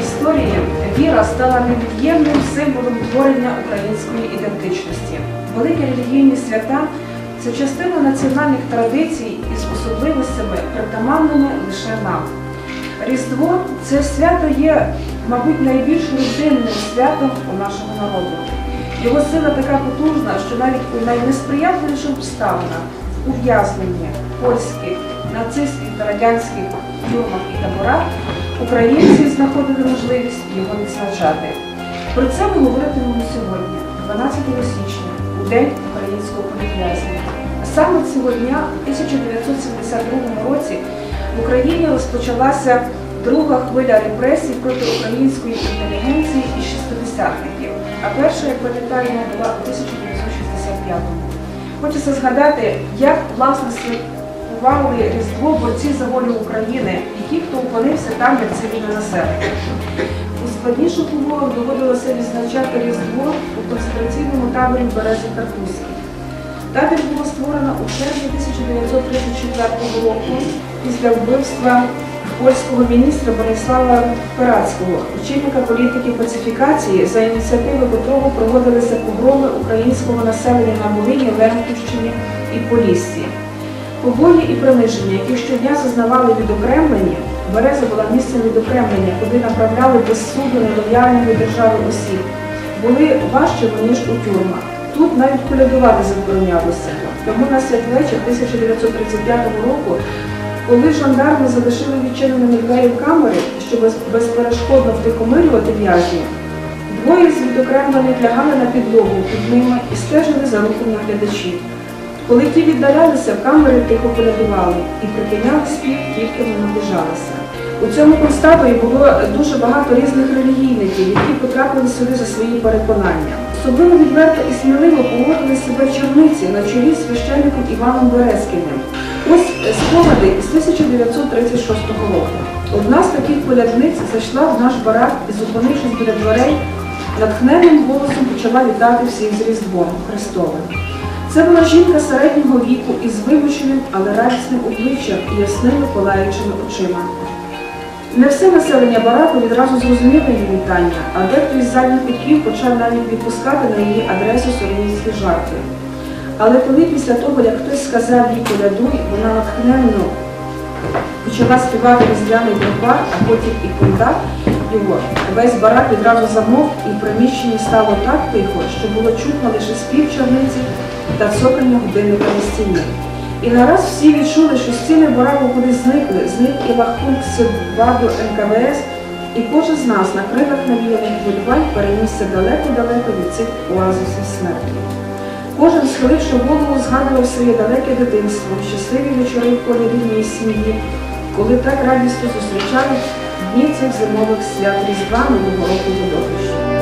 історії віра стала невід'ємним символом творення української ідентичності. Великі релігійні свята це частина національних традицій із особливостями, притаманними лише нам. Різдво це свято є, мабуть, найбільш родинним святом у нашого народу. Його сила така потужна, що навіть у найнесприятливіших обставинах, в польських, нацистських та радянських тюрмах і таборах, українці знаходили можливість його відзначати. Про це ми говоритимемо сьогодні, 12 січня, у День українського політв'язня. Саме цього дня, у 1972 році, в Україні розпочалася друга хвиля репресій проти української інтелігенції і шістидесятників, а перша, як пам'ятаємо, була у 1965-му. Хочеться згадати, як власне святкували Різдво борці за волю України і ті, хто опинився там як цивільне населення. У складніших умовах доводилося відзначати Різдво у концентраційному таборі Березі Картузькій. Табір було створено у червні 1934 року після вбивства польського міністра Борислава Перацького, очільника політики пацифікації, за ініціативи котрого проводилися погроми українського населення на Волині, Лемківщині і Поліссі. Побої і приниження, які щодня зазнавали відокремлені, Береза була місцем відокремлення, куди направляли без суду нелояльних до держави осіб, були важчими, ніж у тюрмах. Тут навіть колядувати заборонялося. Тому на святвечір 1935 року, коли жандарми залишили відчиненими двері камери, щоб безперешкодно втихомирювати в'язнів, двоє з відокремлених лягали на підлогу під ними і стежили за рухом наглядачів. Коли ті віддалялися, камери тихо колядували і припиняли спів, тільки вони наближалися. У цьому концтаборі було дуже багато різних релігійників, які потрапили сюди за свої переконання. Особливо відверто і сміливо поводили себе черниці на чолі з священником Іваном Березкіним. Ось спогади із 1936 року. Одна з таких колядниць зайшла в наш барак і, зупинившись біля дверей, натхненним голосом почала вітати всіх з Різдвом Христовим. Це була жінка середнього віку із вимученим, але радісним обличчям і ясними палаючими очима. Не все населення бараку відразу зрозуміло її вітання, а дехто із задніх кутків почав навіть відпускати на її адресу сороміцькі жарти. Але коли після того, як хтось сказав їй колядуй, вона натхненно почала співати різдвяний бровар, а потім і кондак його, весь барак відразу замовк і в приміщенні стало так тихо, що було чутно лише спів черниці та цокання годинника на стіні. І нараз всі відчули, що стіни бараку кудись зникли, зник і лахпункт Сибваду НКВС, і кожен з нас на крилах навіяних хвилювань перенісся далеко-далеко від цих оазисів смерті. Кожен, схиливши голову, згадував своє далеке дитинство, щасливі вечори в колі рідної сім'ї, коли так радісно зустрічали дні цих зимових свят Різдва Нового року додому.